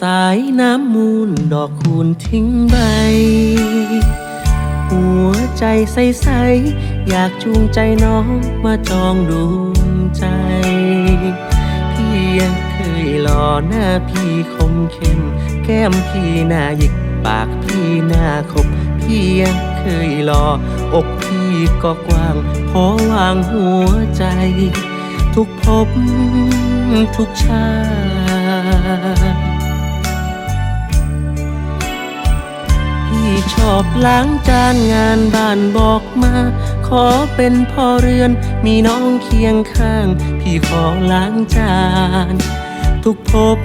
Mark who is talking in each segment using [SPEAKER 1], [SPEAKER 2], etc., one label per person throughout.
[SPEAKER 1] สายน้ำมูลดอกคูณทิ้งใบ หัวใจใสๆอยากจูงใจน้องมาจองดวงใจพี่ยังเคยหล่อหน้าพี่คมเข้ม แก้มพี่หน้าหยิกปากพี่หน้าคมพี่ยังเคยหล่ออกพี่ก็กว้างพอวางหัวใจ ทุกภพทุกชาติ ชอบล้างจานงานบ้านบอกมา ขอเป็นพ่อเรือนมีน้องเคียงข้าง พี่ขอล้างจาน ทุกภพ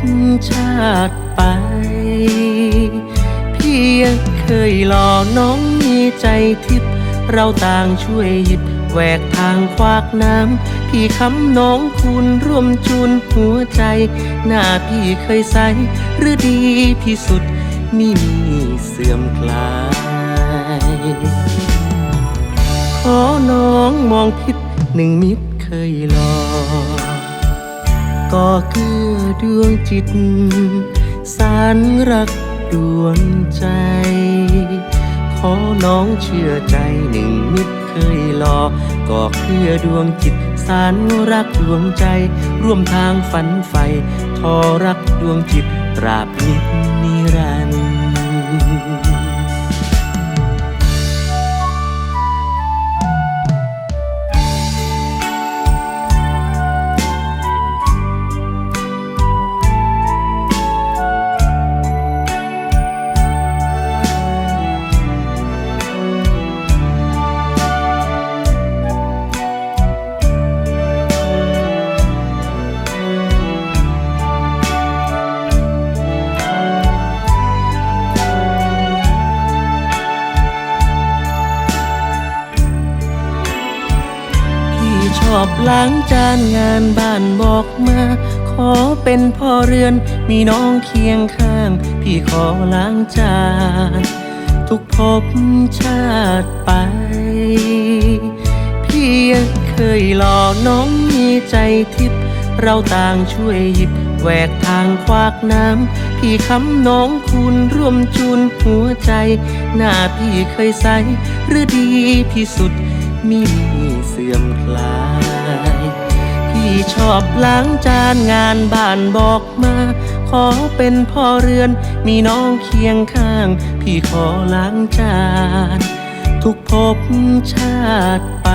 [SPEAKER 1] ชาติไป พี่ยังเคยหล่อน้องมีใจทิพย์เราต่างช่วยหยิบแหวกทางควักน้ำ พี่คำน้องคุณร่วมจูนหัวใจ หน้าพี่เคยใสหรือดีที่สุดไม่มี เสื่อมคลาย ขอน้องมองผิดหนึ่งมิตรเคยหลอกก็เกื้อดวงจิต สารรักดวงใจ ขอน้องเชื่อใจหนึ่งมิตรเคยหลอกก็เพื่อดวงจิตสารรักดวงใจ ร่วมทางฝันใฝ่ทอรักดวงจิตตราบนิดนิรันดร์ พี่ อบล้างจานงานบ้านบอกมา ขอเป็นพ่อเรือนมีน้องเคียงข้าง พี่ขอล้างจาน ทุกภพชาติไป พี่ยังเคยหล่อน้องมีใจทิพย์เราต่างช่วยหยิบแหวกทางควักน้ำ พี่คำน้องคุณร่วมจูนหัวใจ หน้าพี่เคยใสหรือดีที่สุดมี เสื่อมคลาย พี่ชอบล้างจานงานบ้านบอกมา ขอเป็นพ่อเรือนมีน้องเคียงข้าง พี่ขอล้างจาน ทุกภพชาติไป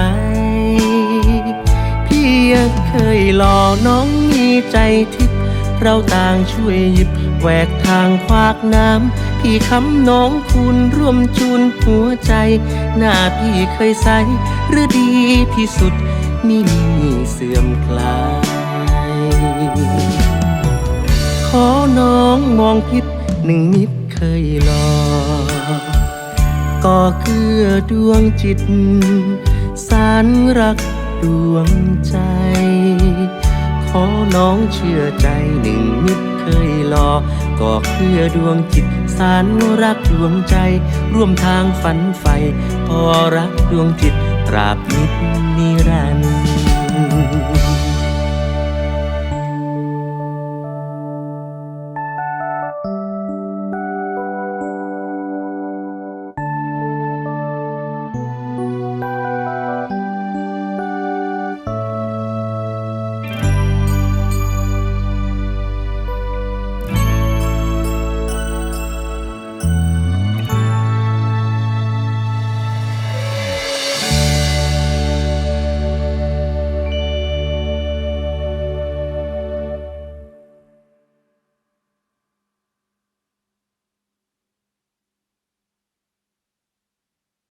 [SPEAKER 1] พี่ยังเคยหล่อน้องมีใจที่ เราต่างช่วยหยิบแหวกทางควักน้ำ พี่คำน้องคุณร่วมจูนหัวใจ หน้าพี่เคยใสหรือดีที่สุดไม่มีเสื่อมคลาย ขอน้องมองผิดหนึ่งมิตรเคยหลอกก็เกื้อดวงจิต สารรักดวงใจ ขอน้องเชื่อใจหนึ่งมิตรเคยรอกก็เพื่อดวงจิตสารรักดวงใจ ร่วมทางฝันใฝ่พอรักดวงจิตตราบนิดนิรันดร์